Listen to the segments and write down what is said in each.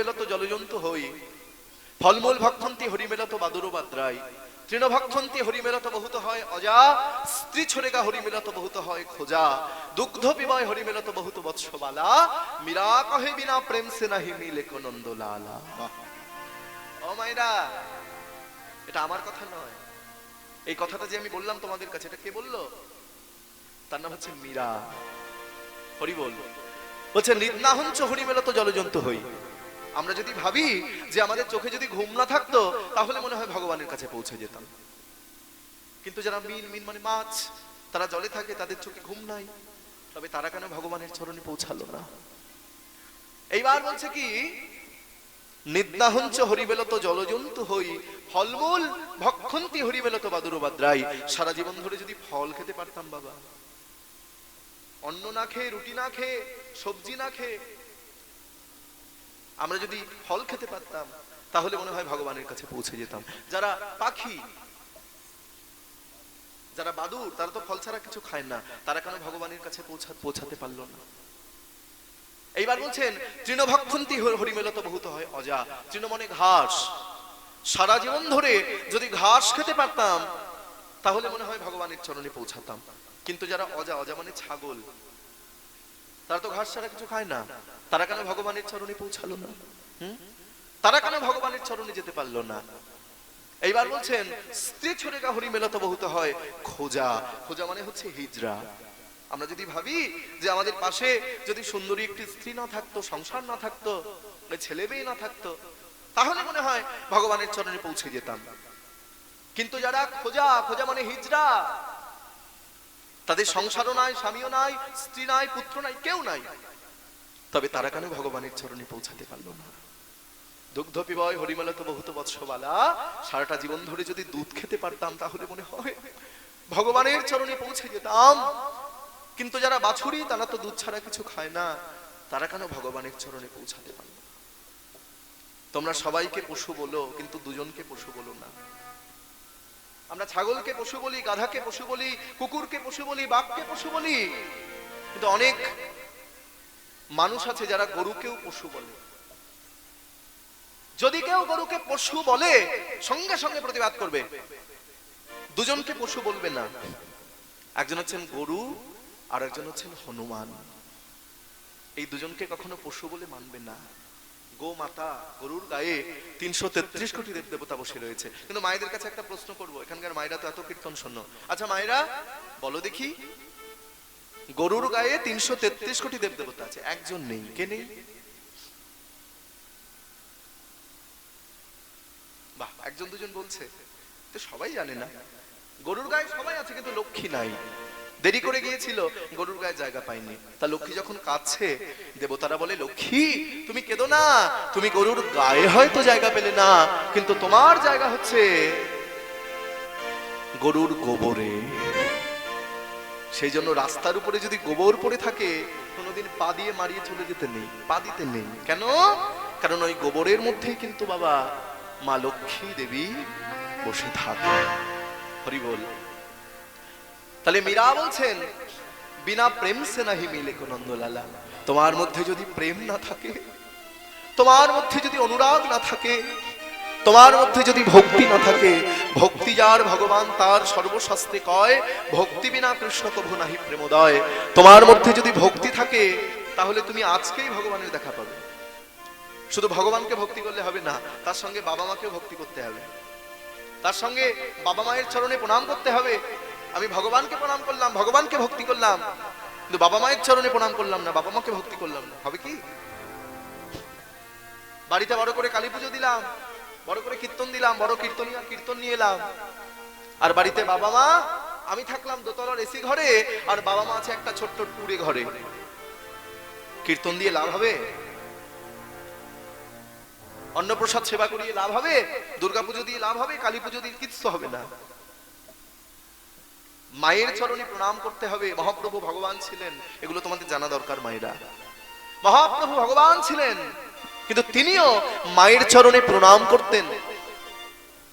হরিমেলত জলজন্তু হই। ফলমূল ভক্ষন্তি হরিমেলত বাদুর বাদ্রাই তৃণভক্ষন্তি হরিমেলত বহুত হয় অজা। স্ত্রী ছড়েগা হরিমেলত বহুত হয় খোজা। দুগ্ধ পিবয় হরিমেলত বহুত বৎসবালা মীরা কহে বিনা প্রেম সে নাহি মিলে নন্দ লালা ও মাইরা এটা আমার কথা নয়। এই কথাটা যে আমি বললাম তোমাদের কাছে, এটা কে বলল? তার নাম হচ্ছে মীরা। হরি বল। বলছে, নিদ্নাহঞ্চ হরিমেলত জলজন্তু হই। আমরা যদি ভাবি যে আমাদের চোখে যদি ঘুম না থাকতো, তাহলে মনে হয় ভগবানের কাছে পৌঁছে যেতাম। কিন্তু যারা মিন মিন মানে মাছ, তারা জলে থাকে, তাদের চোখে ঘুম নাই। তবে তারা কেন ভগবানের চরণে পৌঁছালো না? এইবার বলছে কি নিদ্যাহঞ্চ হরিবেলত জলজন্তু হই, ফলমূল ভক্ষন্তি হরিবেলত বাদুর বাদ্রাই সারা জীবন ধরে যদি ফল খেতে পারতাম বাবা, অন্ন না খেয়ে, রুটি না খেয়ে, সবজি না খেয়ে আমরা যদি ফল খেতে পারতাম, তাহলে মনে হয় ভগবানের কাছে পৌঁছে যেতাম। যারা পাখি, যারা বাদুর, তারা তো ফল ছাড়া কিছু খায় না। তারা কেন ভগবানের কাছে পৌঁছাতে পারল না? এইবার বলছেন, তৃণভক্ষন্তি হরিমেলত বহুত হয় অজা। তৃণ মানে ঘাস। সারা জীবন ধরে যদি ঘাস খেতে পারতাম, তাহলে মনে হয় ভগবানের চরণে পৌঁছাতাম। কিন্তু যারা অজা অজা মানে ছাগল। তারা তো ঘাস ছাড়া কিছু খায় না। তারা কেন ভগবানের চরণে পৌঁছালো না? তারা কেন ভগবানের চরণে যেতে পারল না? এইবার বলছেন, স্ত্রী ছড়েগা হরিমেলত বহুত হয় খোঁজা। খোঁজা মানে হচ্ছে হিজরা আমরা যদি ভাবি যে আমাদের পাশে যদি সুন্দরী একটি স্ত্রী না থাকতো, সংসার না থাকতো ছেলে মেয়ে না থাকতো, তাহলে মনে হয় ভগবানের চরণে পৌঁছে যেতাম। কিন্তু যারা খোঁজা খোঁজা মানে হিজরা তাদের সংসারও নাই, স্বামীও নাই, স্ত্রী নাই, পুত্র নাই, কেউ নাই। তবে তারা কেন ভগবানের চরণে পৌঁছাতে পারল না? দুগ্ধ পিবয়, হরিমালত বহুত বৎসবালা, সারাটা জীবন ধরে যদি দুধ খেতে পারতাম তাহলে মনে হয় ভগবানের চরণে পৌঁছে যেতাম। কিন্তু যারা বাছুরি, তারা তো দুধ ছাড়া কিছু খায় না। তারা কেন ভগবানের চরণে পৌঁছাতে পারল তোমরা সবাইকে পশু বলো, কিন্তু দুজনকে পশু বলো না। আমরা ছাগলকে পশু বলি, গাধাকে পশু বলি, কুকুরকে পশু বলি, বাঘকে পশু বলি। কিন্তু অনেক মানুষ আছে যারা গরুকেও পশু বলে। যদি কেউ গরুকে পশু বলে, সঙ্গে সঙ্গে প্রতিবাদ করবে। দুজনকে পশু বলবে না। একজন হচ্ছেন গরু আর একজন হচ্ছেন হনুমান। এই দুজনকে কখনো পশু বলে মানবে না। গো মাতা গরুর গায়ে তিনশো তেত্রিশ কোটি দেব দেবতা বসে রয়েছে। কিন্তু মায়েদের কাছে একটা প্রশ্ন করব, এখানকার মায়েরা তো এত কীর্তন শোনো আচ্ছা মায়েরা, বলো দেখি। গরুর গায়ে তিনশো তেত্রিশ কোটি দেব দেবতা আছে, একজন নেই, কে নেই? বাহ, একজন দুজন বলছে। তো সবাই জানে না। গরুর গায়ে সবাই আছে, কিন্তু লক্ষ্মী নাই। দেরি করে গিয়েছিল। গরুর গায়ে জায়গা পায়নি তা লক্ষ্মী যখন কাঁদছে, দেবতারা বলে, লক্ষ্মী, তুমি কেঁদো না। তুমি গরুর গায়ে হয়তো জায়গা পেলে না, কিন্তু তোমার জায়গা হচ্ছে গরুর গোবরে। সেই জন্য রাস্তার উপরে যদি গোবর পড়ে থাকে, কোনোদিন পা দিয়ে মারিয়ে চলে যেতে নেই, পা দিতে নেই। কেন? কারণ ওই গোবরের মধ্যেই কিন্তু বাবা মা লক্ষ্মী দেবী বসে থাকে হরি বল। তাহলে মীরা বলছেন, বিনা প্রেম সে নাহি মিলে নন্দলালা। তোমার মধ্যে যদি প্রেম না থাকে, তোমার মধ্যে যদি অনুরাগ না থাকে, তোমার মধ্যে যদি ভক্তি না থাকে, ভক্তি যার ভগবান তার সর্বশাস্ত্রে কয়, ভক্তি বিনা কৃষ্ণ কভু নাহি প্রেমোদয়। তোমার মধ্যে যদি ভক্তি থাকে, তাহলে তুমি আজকেই ভগবানের দেখা পাবে। শুধু ভগবানকে ভক্তি করলে হবে না, তার সঙ্গে বাবা মাকেও ভক্তি করতে হবে। তার সঙ্গে বাবা মায়ের চরণে প্রণাম করতে হবে। আমি ভগবানকে প্রণাম করলাম, ভগবানকে ভক্তি করলাম। কিন্তু বাবা মায়ের চরণে প্রণাম করলাম না, বাবা মাকে ভক্তি করলাম না। হবে কি? বাড়িতে বড় করে কালী পুজো দিলাম, বড় করে কীর্তন দিলাম, বড় কীর্তনিয়া কীর্তন নিয়ে এলাম। আর বাড়িতে বাবা মা, আমি থাকলাম দোতলার এসি ঘরে, আর বাবা মা আছে একটা ছোট্ট টুরে ঘরে। কীর্তন দিয়ে লাভ হবে? অন্নপ্রসাদ সেবা করিয়ে লাভ হবে? দুর্গাপুজো দিয়ে লাভ হবে? কালী পুজো দিয়ে কিচ্ছু হবে না। মায়ের চরণে প্রণাম করতে হবে। মহাপ্রভু ভগবান ছিলেন। এগুলো তোমাদের জানা দরকার মায়েরা। মহাপ্রভু ভগবান ছিলেন, কিন্তু তিনিও মায়ের চরণে প্রণাম করতেন।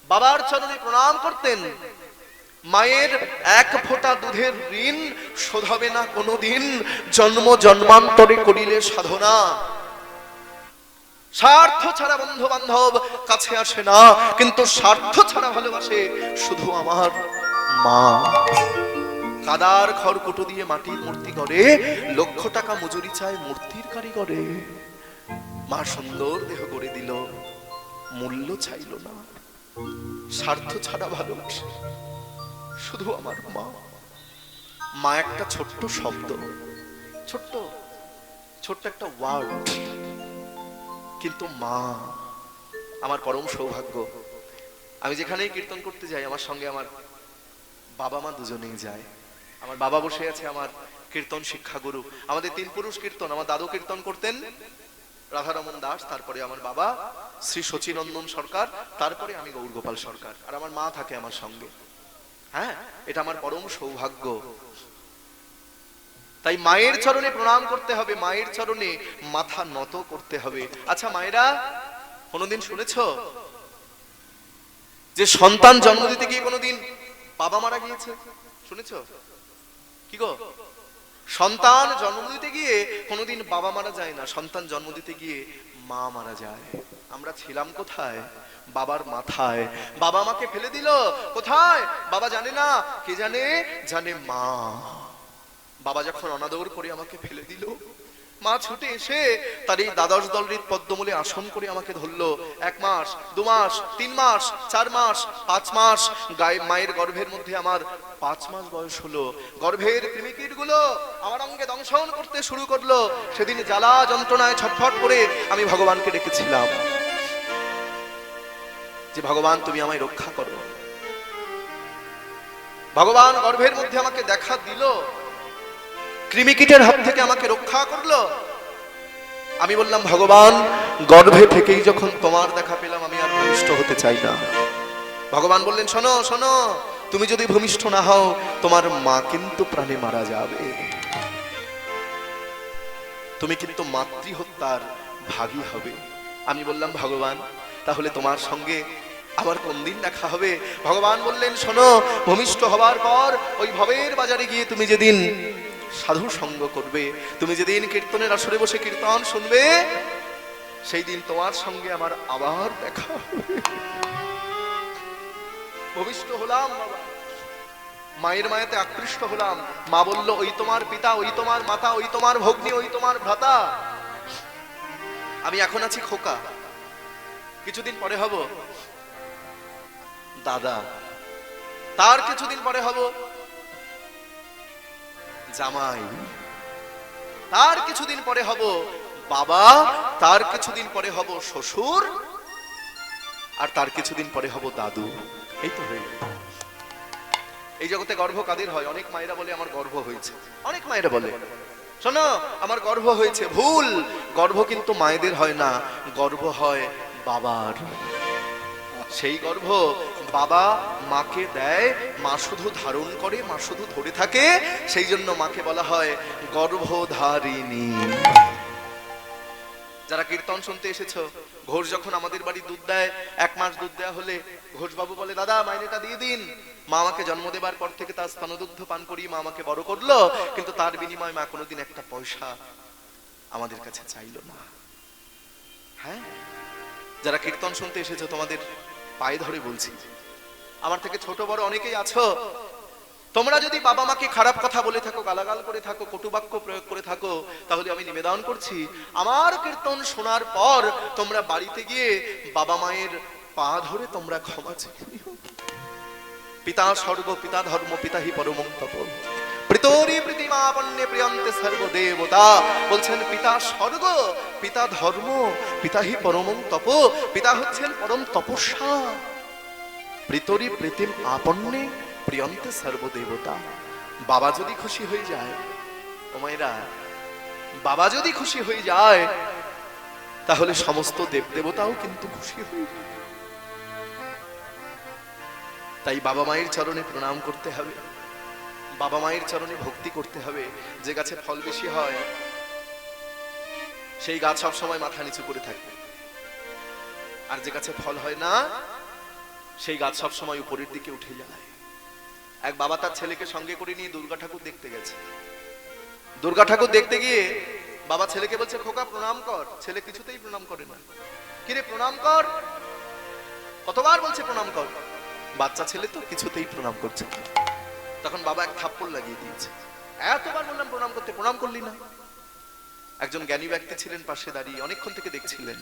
বাবার চরণে প্রণাম করতেন। মায়ের এক ফোঁটা দুধের ঋণ শোধাবে না কোনোদিন। জন্ম জন্মান্তরে করিলে সাধনা। স্বার্থ ছাড়া বন্ধু বান্ধব কাছে আসে না, কিন্তু স্বার্থ ছাড়া ভালোবাসে শুধু আমার। মা। কাদার খড়কুটো দিয়ে মাটির মূর্তি করে লক্ষ টাকা মজুরি চায় মূর্তির কারিগরে। মা সুন্দর দেহ করে দিল, মূল্য চাইল না। স্বার্থ ছাড়া ভালোবাসে শুধু আমার মা। মা একটা ছোট্ট শব্দ, ছোট্ট ছোট্ট একটা ওয়ার্ড কিন্তু মা, আমার পরম সৌভাগ্য। আমি যেখানেই কীর্তন করতে যাই, আমার সঙ্গে আমার বাবা মা দুজনেই যায়। আমার বাবা বসে আছে আমার কীর্তন শিক্ষাগুরু আমাদের তিন পুরুষ কীর্তন, আমার দাদু কীর্তন করতেন। রাধারমন দাস, তারপরে আমার বাবা, শ্রী সচিনন্দন সরকার, তারপরে আমি গৌরগোপাল সরকার। আর আমার মা থাকে আমার সঙ্গে। হ্যাঁ এটা আমার পরম সৌভাগ্য। তাই মায়ের চরণে প্রণাম করতে হবে, মায়ের চরণে মাথা নত করতে হবে। আচ্ছা মায়েরা, কোনোদিন শুনেছ? যে সন্তান জন্ম দিতে গিয়ে কোনোদিন বাবা মারা গিয়েছে, শুনেছ? কি গো? সন্তান জন্ম দিতে গিয়ে কোনোদিন বাবা মারা যায় না, সন্তান জন্ম দিতে গিয়ে মা মারা যায়। আমরা ছিলাম কোথায়? বাবার মাথায়। বাবা মাকে ফেলে দিল, কোথায়? বাবা জানে না, কে জানে? জানে মা। বাবা যখন অনাদর করে আমাকে ফেলে দিল মা ছুটে এসে তার এই দ্বাদশ দলরিত পদ্মমূলে আসন করে আমাকে ধরলো। এক মাস, দু মাস, তিন মাস, চার মাস, পাঁচ মাস। গায়ে, মায়ের গর্ভের মধ্যে আমার পাঁচ মাস বয়স হলো। গর্ভের কৃমিকিটগুলো আমার অঙ্গে দংশন করতে শুরু করল। সেদিন জ্বালা যন্ত্রণায় ছটফট করে আমি ভগবানকে ডেকেছিলাম। যে, ভগবান, তুমি আমায় রক্ষা করো। ভগবান গর্ভের মধ্যে আমাকে দেখা দিল। কৃমিকীটের হাত থেকে আমাকে রক্ষা করল। আমি বললাম, ভগবান, গর্ভে থেকেই যখন তোমার দেখা পেলাম, আমি আর ভূমিষ্ঠ হতে চাই না। ভগবান বললেন, শোনো শোনো, তুমি যদি ভূমিষ্ঠ না হও, তোমার মা কিন্তু প্রাণে মারা যাবে। তুমি কিন্তু মাতৃহত্যার ভাগী হবে। আমি বললাম, ভগবান, তাহলে তোমার সঙ্গে আবার কোন দিন দেখা হবে? ভগবান বললেন, শোনো, ভূমিষ্ঠ হবার পর ওই ভবের বাজারে গিয়ে তুমি যেদিন সাধু সঙ্গ করবে। তুমি যেদিন কীর্তনের আসরে বসে কীর্তন শুনবে সেই দিন তোমার সঙ্গে আমার আবার দেখা হবে। ভূমিষ্ঠ হলাম বাবা। মায়ের মায়াতে আকৃষ্ট হলাম। মা বলল, ওই তোমার পিতা, ওই তোমার মাতা, ওই তোমার ভগ্নি, ওই তোমার ভ্রাতা। আমি এখন আছি খোকা। কিছুদিন পরে হব দাদা। তার কিছুদিন পরে হব জামাই। তার কিছুদিন পরে হব বাবা, তার কিছুদিন পরে হব শ্বশুর, আর তার কিছুদিন পরে হব দাদু। এই তো হয়ে এই জগতে গর্ভ কাদের হয়? অনেক মায়েরা বলে আমার গর্ভ হয়েছে। অনেক মায়েরা বলে। শোনো, আমার গর্ভ হয়েছে, ভুল। গর্ভ কিন্তু মায়েদের হয় না, গর্ভ হয় বাবার। সেই গর্ভ বাবা মাকে দেয়, মা শুধু ধারণ করে, মা শুধু ধরে থাকে, সেই জন্য মাকে বলা হয় গর্ভধারিণী। যারা কীর্তন শুনতে এসেছ, ঘোষ যখন আমাদের বাড়ি দুধ দেয়, এক মাস দুধ দেওয়া হলে ঘোষ বাবু বলে, দাদা, মাইনেটা দিয়ে দিন। মা আমাকে জন্ম দেবার পর থেকে তার স্তনদুগ্ধ পান করিয়ে মা আমাকে বড় করল, কিন্তু তার বিনিময়ে মা কোনোদিন একটা পয়সা আমাদের কাছে চাইলো না। হ্যাঁ? যারা কীর্তন শুনতে এসেছ, তোমাদের পায়ে ধরে বলছি আমার থেকে ছোট বড় অনেকেই আছো। তোমরা যদি বাবা মাকে খারাপ কথা বলে থাকো, গালাগাল করে থাকো, কটুবাক্য প্রয়োগ করে থাকো, তাহলে আমি নিবেদন করছি, আমার কীর্তন শোনার পর তোমরা বাড়িতে গিয়ে বাবা মায়ের পা ধরে তোমরা ক্ষমা চেয়ে পিতা স্বর্গ, পিতা ধর্ম, পিতা হি পরম বলছেন, পিতা স্বর্গ, পিতা ধর্ম, পিতা হি পরম তপ, পিতা হচ্ছেন পরম তপস্যা। প্রীতরি প্রীতিম আপন্নে প্রিয়ন্তে সর্বদেবতা বাবা যদি খুশি হয়ে যায় ও মায়েরা বাবা যদি খুশি হয়ে যায় তাহলে সমস্ত দেবদেবতাও কিন্তু খুশি হয়ে তাই বাবা মায়ের চরণে প্রণাম করতে হবে বাবা মায়ের চরণে ভক্তি করতে হবে যে গাছে ফল বেশি হয় সেই গাছ সব সময় মাথা নিচু করে থাকবে। আর যে গাছে ফল হয় না সেই গাছ সব সময় উপরের দিকে উঠে যায়। এক বাবা তার ছেলেকে সঙ্গে করে নিয়ে দুর্গা ঠাকুর দেখতে গেছে। দুর্গা ঠাকুর দেখতে গিয়ে বাবা ছেলেকে বলছে, খোকা, প্রণাম কর। ছেলে কিছুতেই প্রণাম করে না। কিরে প্রণাম কর? কতবার বলছে, প্রণাম কর। বাচ্চা ছেলে তো কিছুতেই প্রণাম করছে তখন বাবা এক থাপ্পড় লাগিয়ে দিয়েছে। এতবার বললাম, প্রণাম করতে, প্রণাম করলি না? একজন জ্ঞানী ব্যক্তি ছিলেন পাশে দাঁড়িয়ে, অনেকক্ষণ থেকে দেখছিলেন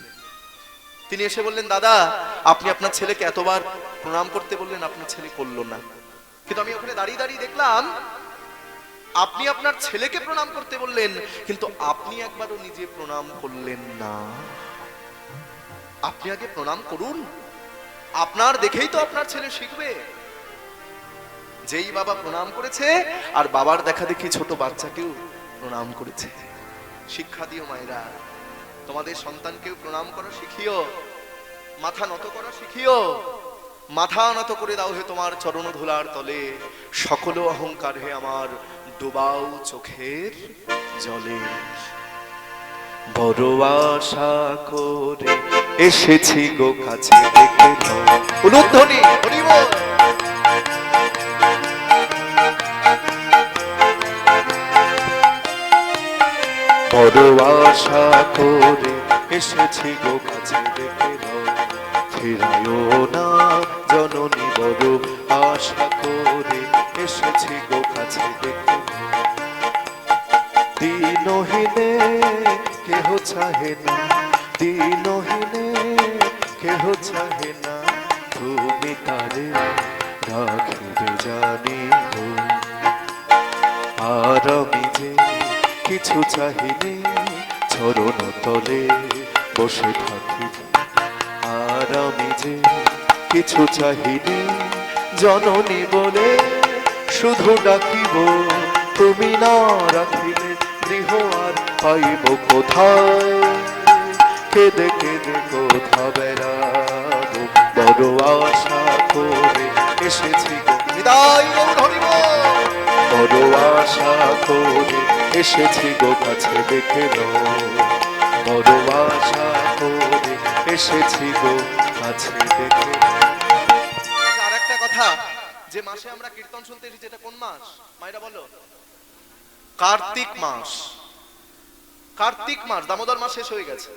তিনি এসে বললেন, দাদা, আপনি আপনার ছেলেকে এতবার প্রণাম করতে বললেন, আপনার ছেলে করল না। কিন্তু আমি ওখানে দাঁড়িয়ে দাঁড়িয়ে দেখলাম, আপনি আপনার ছেলেকে প্রণাম করতে বললেন, কিন্তু আপনি একবারও নিজে প্রণাম করলেন না। আপনি আগে প্রণাম করুন। আপনার দেখেই তো আপনার ছেলে শিখবে। যেই বাবা প্রণাম করেছে, আর বাবার দেখা দেখি ছোট বাচ্চাকেও প্রণাম করেছে। শিক্ষা দিও মায়েরা। তোমাদের সন্তানকেও প্রণাম করা, শিখিও। মাথা নত করা, শিখিও। মাথা নত করে দাও হে তোমার চরণ ধুলার তলে। সকল অহংকার হে আমার, ডুবাও চোখের জলে। বড় আশা করে এসেছি গো কাছে দেখে হরিবল। বড় আশা করে এসেছি গো কাছে দেখে ফিরায়ও না জননী বড় আশা করে এসেছি গো কাছে দেখে দিনহীনে কেহ চাহে না, দিনহীনে কেহ চাহে না। তুমি তারে রাখিবে জানি আর আমি যে কিছু চাহিনি চরণ তলে বসে থাকি আর আমি যে কিছু চাহিনি জননী বলে শুধু ডাকিব, তুমি না রাখিলে গৃহ আর পাইব কোথায়? কেঁদে কেঁদে কোথা বেড়াবো? বড় আশা করে এসেছি বড় আশা করে এসেছি গো কাছে দেখে বড় করে এসেছি গো কাছে দেখে আর একটা কথা, যে মাসে আমরা কীর্তন শুনতে এসেছি, এটা কোন মাস? মায়েরা বলো। কার্তিক মাস। কার্তিক মাস, দামোদর মাস শেষ হয়ে গেছে।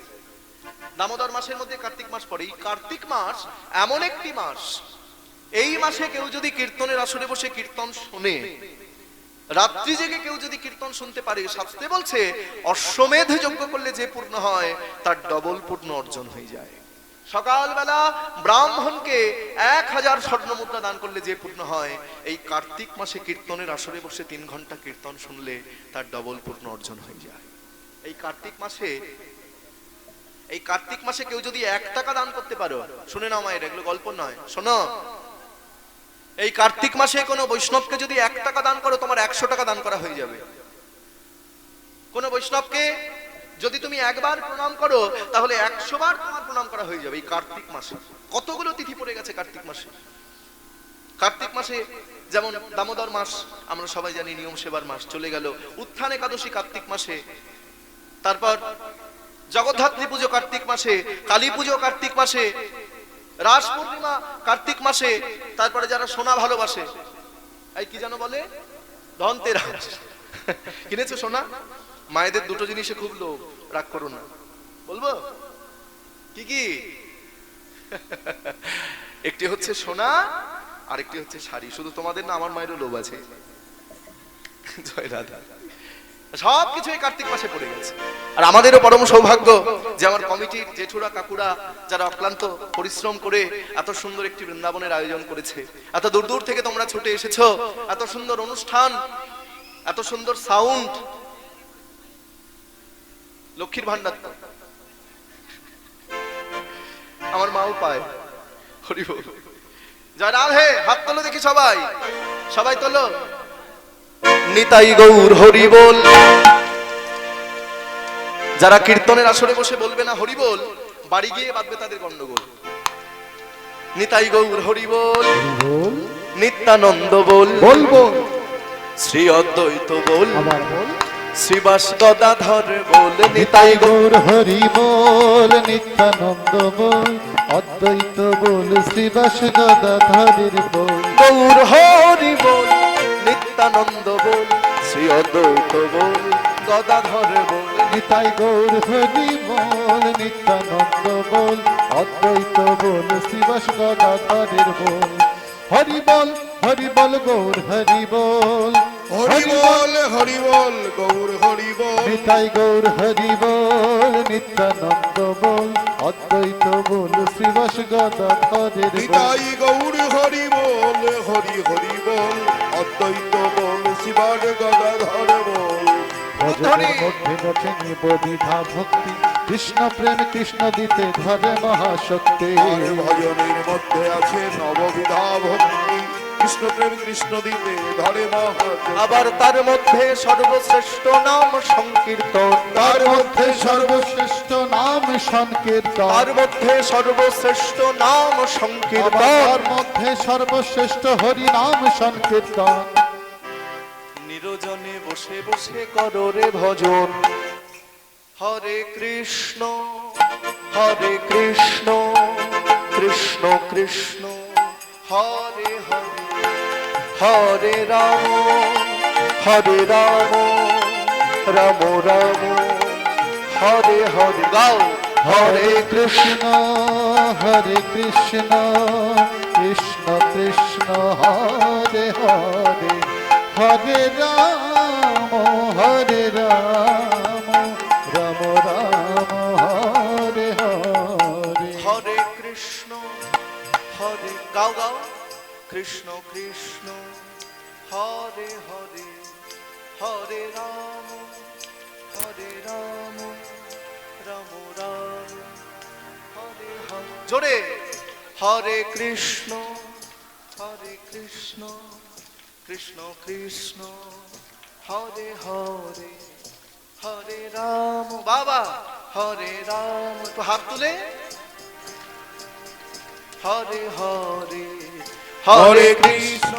দামোদর মাসের মধ্যে কার্তিক মাস পড়ে। এই কার্তিক মাস এমন একটি মাস, এই মাসে কেউ যদি কীর্তনের আসরে বসে কীর্তন শুনে রাত্রি জেগে কেউ যদি কীর্তন শুনতে পারে, শাস্ত্রে বলছে, অশ্বমেধ যজ্ঞ করলে যে পূর্ণ হয়, তার ডবল পূর্ণ অর্জন হয়ে যায়। সকালবেলা ব্রাহ্মণকে এক হাজার স্বর্ণ মুদ্রা দান করলে যে পূর্ণ হয়, এই কার্তিক মাসে কীর্তনের আসরে বসে তিন ঘণ্টা কীর্তন শুনলে তার ডবল পূর্ণ অর্জন হয়ে যায়। এই কার্তিক মাসে, এই কার্তিক মাসে কেউ যদি এক টাকা দান করতে পারো, শুনে নাও মায়ের, এগুলো গল্প নয়, শোনো। এই কার্তিক মাসে কোনো বৈষ্ণবকে যদি এক টাকা দান করো, তোমার একশো টাকা দান করা হয়ে যাবে। কোন বৈষ্ণবকে যদি তুমি একবার প্রণাম করো, তাহলে একশো বার তোমার প্রণাম করা হয়ে যাবে এই কার্তিক মাসে। কতগুলো তিথি পড়ে গেছে কার্তিক মাসে? কার্তিক মাসে যেমন দামোদর মাস, আমরা সবাই জানি নিয়ম সেবার মাস, চলে গেল। উত্থান একাদশী কার্তিক মাসে। তারপর জগদ্ধাত্রী পুজো কার্তিক মাসে, কালী পুজো কার্তিক মাসে রাস পূর্ণিমা, কার্তিক মাসে, তারপরে যারা সোনা ভালোবাসে। এই কি যেন বলে? ধনতেরাস। কিনেছো সোনা? মায়েদের দুটো জিনিসে খুব লোভ, রাগ করো না। বলব? কি কি? একটি হচ্ছে সোনা আর একটি হচ্ছে শাড়ি। শুধু তোমাদের না, আমার মায়েরও লোভ আছে। জয় রাধা। সব কিছু এই কার্তিক মাসে পড়ে গেছে। আর আমাদেরও পরম সৌভাগ্য যে আমার কমিটির জেঠুরা, কাকুরা যারা অক্লান্ত পরিশ্রম করে এত সুন্দর একটি বৃন্দাবনের আয়োজন করেছে, এত দূর দূর থেকে তোমরা ছুটে এসেছ, এত সুন্দর অনুষ্ঠান, এত সুন্দর সাউন্ড লক্ষ্মীর ভান্ডার আমার মাও পায় হরি বল। জয় হাত তোলো দেখি সবাই। সবাই তোলো। নিতাই গৌর হরি বল। যারা কীর্তনের আসরে বসে বলবে না হরি বল বাড়ি গিয়ে বাঁধবে তাদের গন্ডগোল নিতাই গৌর হরি বল নিত্যানন্দ বল বলব। শ্রী অদ্বৈত বল শ্রীবাস গদাধর বল নিতাই গৌর গৌর হরি বল নিত্যানন্দ বল অদ্বৈত বল শ্রীবাস গদাধরের বল। গৌর হরি বল। নিত্যানন্দ বল শ্রী অদ্বৈত বল গদাধর বল। নিতাই গৌর হরি বল নিত্যানন্দ বল অদ্বৈত বল শিবাস গদাধরের বল। হরি বল হরি বল গৌর হরি বল। হরি বল হরি বল গৌর হরি বল। নিতাই গৌর হরি বল নিত্যানন্দ বল অদ্বৈত বল শিবাস গদাধরের বল। নিতাই গৌর হরি বল হরি হরি বল। অদ্বৈত বল শিবার গদাধর বল। মধ্যে রচে নিব বিধা ভক্তি। কৃষ্ণ প্রেম কৃষ্ণ দিতে ধরে মহাশক্তি। ভজনের মধ্যে আছে নববিধা ভক্তি। কৃষ্ণ প্রেম কৃষ্ণ দিতে ধরে আবার তার মধ্যে সর্বশ্রেষ্ঠ নাম সংকীর্তন। তার মধ্যে সর্বশ্রেষ্ঠ নাম সংকীর্তন। তার মধ্যে সর্বশ্রেষ্ঠ নাম আবার সংকীর্তন তার মধ্যে সর্বশ্রেষ্ঠ হরি নাম সংকীর্তন। নিরজনে বসে বসে করো রে ভজন। হরে কৃষ্ণ হরে কৃষ্ণ কৃষ্ণ কৃষ্ণ হরে হরে। হরে রাম হরে রাম রাম রাম। হরে হরে গাও, হরে কৃষ্ণ হরে কৃষ্ণ কৃষ্ণ কৃষ্ণ, হরে হরে। হরে রাম হরে রাম। জোরে। হরে কৃষ্ণ হরে কৃষ্ণ কৃষ্ণ কৃষ্ণ হরে হরে হরে রাম। বাবা হরে রাম। একটু হাত তুলে। হরে হরে হরে কৃষ্ণ।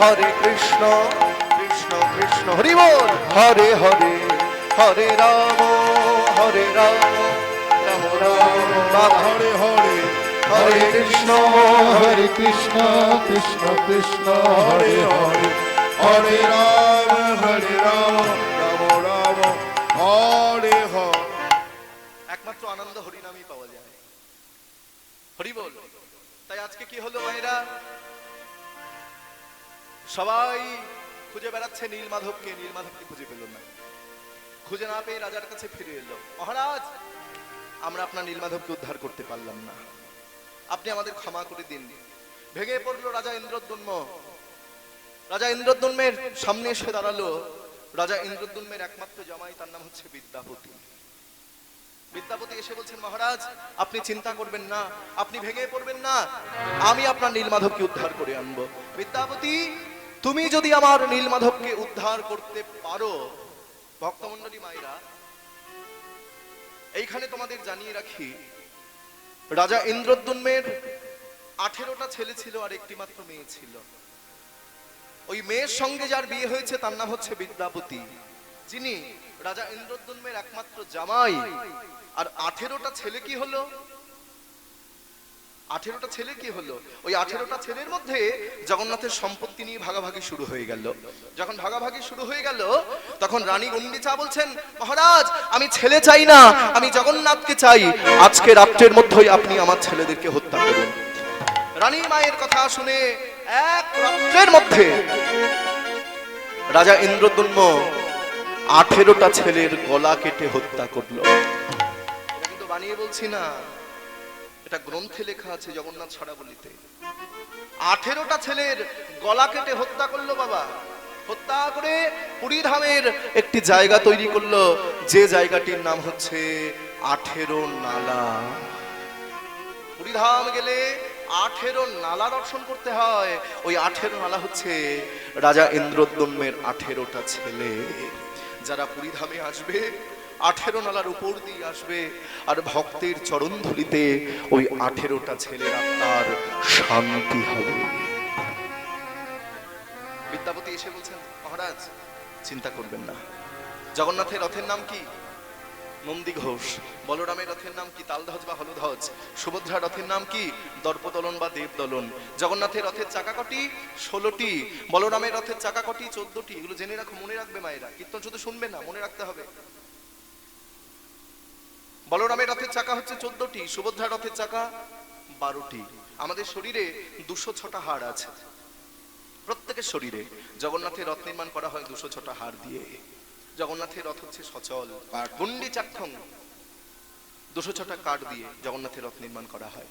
হরে কৃষ্ণ কৃষ্ণ কৃষ্ণ, হরি বল। হরে হরে হরে রাম হরে রাম রাম রাম। হরে হরে হরে কৃষ্ণ হরে কৃষ্ণ কৃষ্ণ কৃষ্ণ, হরে হরে। হরে হরে রাম হরে রাম রাম রাম, হরে হরে। একমাত্র আনন্দ হরিনামই পাওয়া যায়। হরি বল। তাই আজকে কি হলো মায়েরা? সবাই খুঁজে বেড়াচ্ছে নীল মাধবকে নীল মাধবকে খুঁজে পেল না? খুঁজে না পেয়ে রাজার কাছে ফিরে এলো। মহারাজ, আমরা আপনার নীল মাধবকে উদ্ধার করতে পারলাম না। আপনি আমাদের ক্ষমা করে দিন। ভেঙে পড়ল রাজা ইন্দ্রদ্যুম্ন। রাজা ইন্দ্রদ্যুম্নের সামনে এসে দাঁড়াল। রাজা ইন্দ্রদ্যুম্নের একমাত্র জামাই, তার নাম হচ্ছে বিদ্যাপতি। বিদ্যাপতি এসে বলছেন, মহারাজ, আপনি চিন্তা করবেন না, আপনি ভেঙে পড়বেন না। আমি আপনার নীলমাধবকে উদ্ধার করে আনব। বিদ্যাপতি তুমি যদি আমার নীলমাধবকে উদ্ধার করতে পারো, ভক্তমণ্ডলী মায়েরা, এইখানে তোমাদের জানিয়ে রাখি, রাজা ইন্দ্রদ্যুম্নের আঠেরোটা ছেলে ছিল আর একটি মাত্র মেয়ে ছিল। ওই মেয়ের সঙ্গে যার বিয়ে হয়েছে তার নাম হচ্ছে বিদ্যাপতি যিনি রাজা ইন্দ্রদ্যুম্নের একমাত্র জামাই। আর আঠেরোটা ছেলে কি হলো? আঠেরোটা ছেলে কি হলো? ওই আঠেরোটা ছেলের মধ্যে জগন্নাথের সম্পত্তি নিয়ে ভাগাভাগি শুরু হয়ে গেল। যখন ভাগাভাগি শুরু হয়ে গেল, তখন রানী গন্ডিচা বলছেন, মহারাজ, আমি ছেলে চাই না, আমি জগন্নাথকে চাই। আজকে রাত্রের মধ্যেই আপনি আমার ছেলেদেরকে হত্যা করুন। রানী মায়ের কথা শুনে এক রাত্রের মধ্যে রাজা ইন্দ্রদুম্ন আঠেরোটা ছেলের গলা কেটে হত্যা করল। কিন্তু বানিয়ে বলছি না। এটা গ্রন্থে লেখা আছে জগন্নাথ ছড়াবলিতে আঠেরোটা ছেলের গলা কেটে হত্যা করল বাবা। হত্যা করে পুরীধামের একটি জায়গা তৈরি করল। যে জায়গাটির নাম হচ্ছে আঠেরো নালা। পুরীধাম গেলে আঠেরো নালা দর্শন করতে হয়। ওই আঠেরো নালা হচ্ছে রাজা ইন্দ্রদ্যম্যের আঠেরোটা ছেলে। যারা পুরীধামে আসবে আঠেরো নালার উপর দিয়ে আসবে। আর ভক্তের চরণ ধুলিতে ওই আঠেরোটা ছেলের আত্মার শান্তি হবে। বিদ্যাপতি এসে বলছেন, মহারাজ, চিন্তা করবেন না। জগন্নাথের রথের নাম কি? নন্দী ঘোষ, বলরামের রথের নাম কি? তালধ্বজ বা হলধ্বজ? সুভদ্রা রথের নাম কি? দর্পদলন বা দেবদলন? জগন্নাথের রথের চাকা কটি? ষোলোটি। বলরামের রথের চাকা কটি? চোদ্দটি। এগুলো জেনে রাখো, মনে রাখবে মায়েরা। কীর্তন শুধু শুনবে না, মনে রাখতে হবে। বলরামের রথের চাকা হচ্ছে চোদ্দটি সুভদ্রা রথের চাকা বারোটি। আমাদের শরীরে দুশো ছটা হাড় আছে। প্রত্যেকের শরীরে জগন্নাথের রথ নির্মাণ করা হয় দুশো ছটা হাড় দিয়ে। জগন্নাথের রথ হচ্ছে সচল। গুন্ডি চাক্ষং দুশো ছটা কাঠ দিয়ে জগন্নাথের রথ নির্মাণ করা হয়।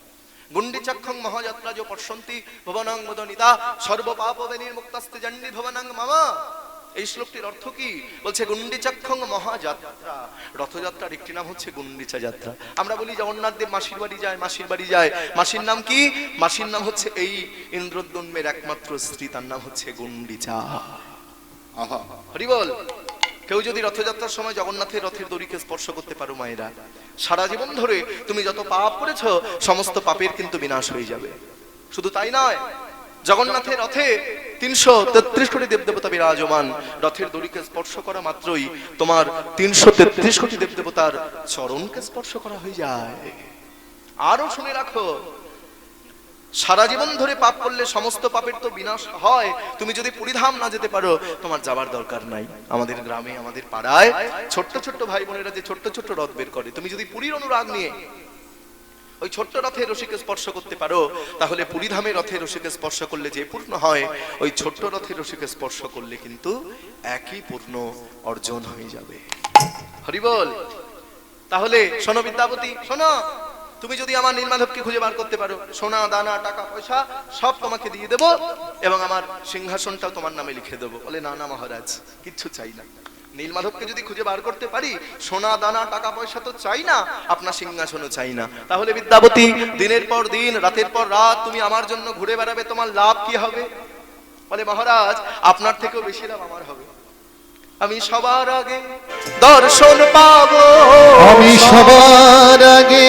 গুন্ডি চাক্ষং মহাযাত্রা যে পশ্যন্তি ভবনাং মদনিতা সর্ব পাপ নির্মুক্তাস্তে জন্ডি ভবনাং মামা। এই শ্লোকটির অর্থ কি? বলছে গুন্ডিচাক্ষং মহাযাত্রা। রথযাত্রার একটি নাম হচ্ছে গুন্ডিচা যাত্রা আমরা বলি জগন্নাথ দেব মাসির বাড়ি যায় মাসির বাড়ি যায়। মাসির নাম কি? মাসির নাম হচ্ছে এই ইন্দ্রদ্যম্যের একমাত্র স্ত্রী তার নাম হচ্ছে গুন্ডিচা। আহা। হরি বল। কেউ যদি রথযাত্রার সময় জগন্নাথের রথের দড়িকে স্পর্শ করতে পারো মায়েরা সারা জীবন ধরে তুমি যত পাপ করেছ সমস্ত পাপের কিন্তু বিনাশ হয়ে যাবে। শুধু তাই নয় জগন্নাথের রথে তিনশো তেত্রিশ কোটি দেবদেবতা বিরাজমান। রথের দড়িকে স্পর্শ করা মাত্রই তোমার তিনশো তেত্রিশ কোটি দেবদেবতার চরণকে স্পর্শ করা হয়ে যায়। আরও শুনে রাখো, সারা জীবন ধরে পাপ করলে সমস্ত পাপের তো বিনাশ হয়। তুমি যদি পুরীধাম না যেতে পারো, তোমার যাবার দরকার নাই। আমাদের গ্রামে, আমাদের পাড়ায় ছোট্ট ছোট্ট ভাই বোনেরা যে ছোট্ট ছোট্ট রথ বের করে, তুমি যদি পুরীর অনুরাগ নিয়ে ওই ছোট্ট রথের রশিকে স্পর্শ করতে পারো, তাহলে পুরীধামের রথের রশিকে স্পর্শ করলে যে পূর্ণ হয়, ওই ছোট্ট রথের রশিকে স্পর্শ করলে কিন্তু একই পূর্ণ অর্জন হয়ে যাবে। হরিবল তাহলে শোনো বিদ্যাপতি, শোনো। তুমি যদি আমার নীলমাধবকে খুঁজে বার করতে পারো, সোনা, দানা, টাকা, পয়সা, সব তোমাকে দিয়ে দেবো এবং আমার সিংহাসনটাও তোমার নামে লিখে দেবো। বলে, না না, মহারাজ, কিচ্ছু চাই না। নীলমাধবকে যদি খুঁজে বার করতে পারি সোনা দানা টাকা পয়সা তো চাই না আপনার সিংহাসনও চাই না। তাহলে বিদ্যাপতি দিনের পর দিন রাতের পর রাত তুমি আমার জন্য ঘুরে বেড়াবে তোমার লাভ কি হবে? বলে মহারাজ আপনার থেকেও বেশি লাভ আমার হবে। আমি সবার আগে দর্শন পাবো। আমি সবার আগে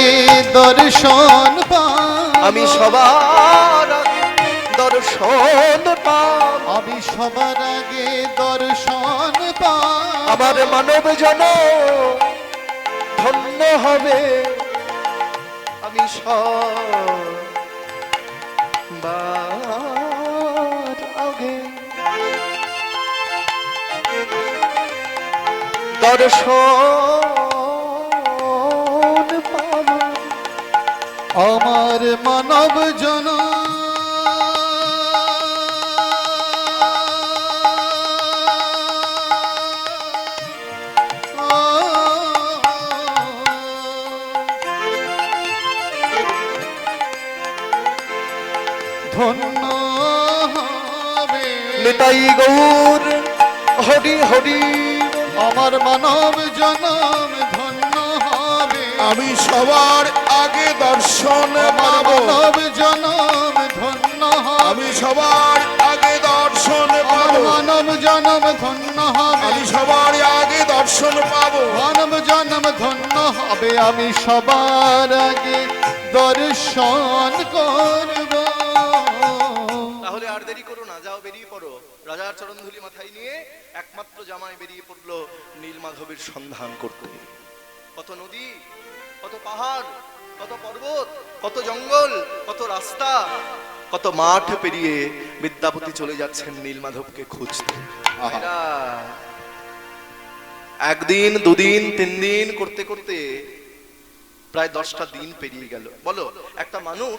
দর্শন পাব। আমি সবার আগে দর্শন পাব। আমি সবার আগে আমার মানব জন ধন্য হবে। আমি সবার আগে দর্শন আমার মানব জন ধন্য হবে। নিতাই গৌর হরি হরি। আমার মানব জনম ধন্য হবে। আমি সবার আগে দর্শন পাবো। মানব জনম ধন্য হবে। আমি সবার আগে দর্শন পাবো। মানব জনম ধন্য হবে। আমি সবার আগে দর্শন পাবো। মানব জনম ধন্য হবে। আমি সবার আগে দর্শন করব। পড়ো রাজার চরণধুলি মাথায় নিয়ে একমাত্র জামাই বেরিয়ে পড়ল নীলমাধবের সন্ধান করতে। কত নদী কত পাহাড় কত পর্বত কত জঙ্গল কত রাস্তা কত মাঠ পেরিয়ে বিদ্যাপতি চলে যাচ্ছেন নীলমাধবকে খুঁজতে। একদিন দুদিন তিন দিন করতে করতে প্রায় দশটা দিন পেরিয়ে গেল। বলো একটা মানুষ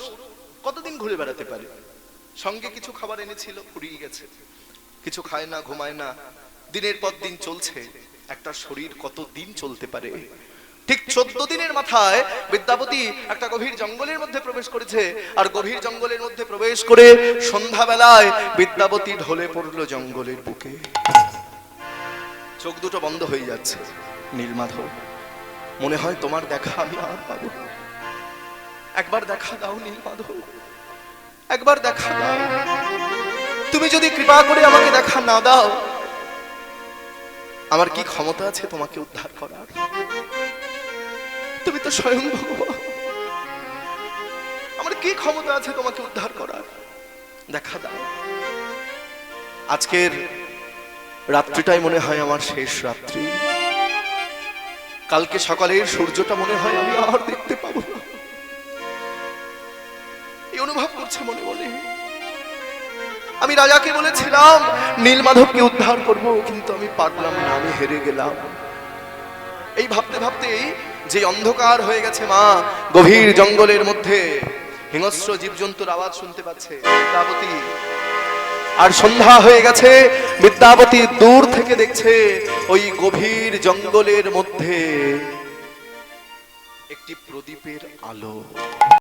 কতদিন ঘুরে বেড়াতে পারে? সঙ্গে কিছু খাবার এনেছিল, ফুরিয়ে গেছে। কিছু খায় না, ঘুমায় না। দিনের পর দিন চলছে। একটা শরীর কত দিন চলতে পারে? ঠিক চোদ্দ দিনের মাথায় বিদ্যাপতি একটা গভীর জঙ্গলের মধ্যে প্রবেশ করেছে। আর গভীর জঙ্গলের মধ্যে প্রবেশ করে সন্ধ্যাবেলায় বিদ্যাপতি ঢলে পড়ল জঙ্গলের বুকে। চোখ দুটো বন্ধ হয়ে যাচ্ছে নীলমাধব মনে হয় তোমার দেখা আমি আর পাবো একবার দেখা দাও নীলমাধব একবার দেখা দাও। তুমি যদি কৃপা করে আমাকে দেখা না দাও, আমার কি ক্ষমতা আছে তোমাকে উদ্ধার করার? তুমি তো স্বয়ং আমার কি ক্ষমতা আছে তোমাকে উদ্ধার করার? দেখা দাও। আজকের রাত্রিটাই মনে হয় আমার শেষ রাত্রি। কালকে সকালের সূর্যটা মনে হয় আমি আর দেখতে করছে মনে মনে। আমি রাজাকে বলেছিলাম, নীলমাধবকে উদ্ধার করব, কিন্তু আমি পারলাম না, আমি হেরে গেলাম। এই ভাবতে ভাবতেই যে অন্ধকার হয়ে গেছে মা, গভীর জঙ্গলের মধ্যে হিংস্র জীবজন্তুর আওয়াজ শুনতে পাচ্ছে আর সন্ধ্যা হয়ে গেছে, বিদ্যাপতি দূর থেকে দেখছে ওই গভীর জঙ্গলের মধ্যে একটি প্রদীপের আলো।